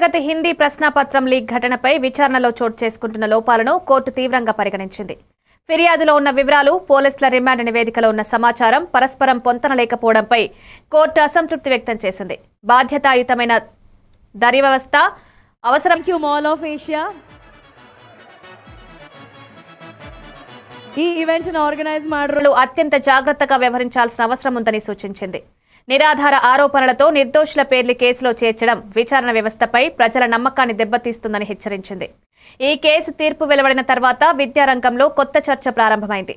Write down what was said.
తరగతి హిందీ ప్రశ్నాపత్రం లీక్ ఘటనపై విచారణలో చోటు చేసుకుంటున్న లోపాలను కోర్టు తీవ్రంగా పరిగణించింది. ఫిర్యాదులో ఉన్న వివరాలు పోలీసుల రిమాండ్ నివేదికలో ఉన్న సమాచారం పరస్పరం పొంతనలేకపోవడంపై కోర్టు అసంతృప్తి వ్యక్తం చేసింది. బాధ్యతాయుతమైన దరివ్యవస్థ అవసరం ఈ ఆర్గనైజ్ మాడలు అత్యంత జాగ్రత్తగా వ్యవహరించాల్సిన అవసరం ఉందని సూచించింది. నిరాధార ఆరోపణలతో నిర్దోషుల పేర్లు కేసులో చేర్చడం విచారణ వ్యవస్థపై ప్రజల నమ్మకాన్ని దెబ్బతీస్తుందని హెచ్చరించింది. ఈ కేసు తీర్పు వెలువడిన తర్వాత విద్యారంగంలో కొత్త చర్చ ప్రారంభమైంది.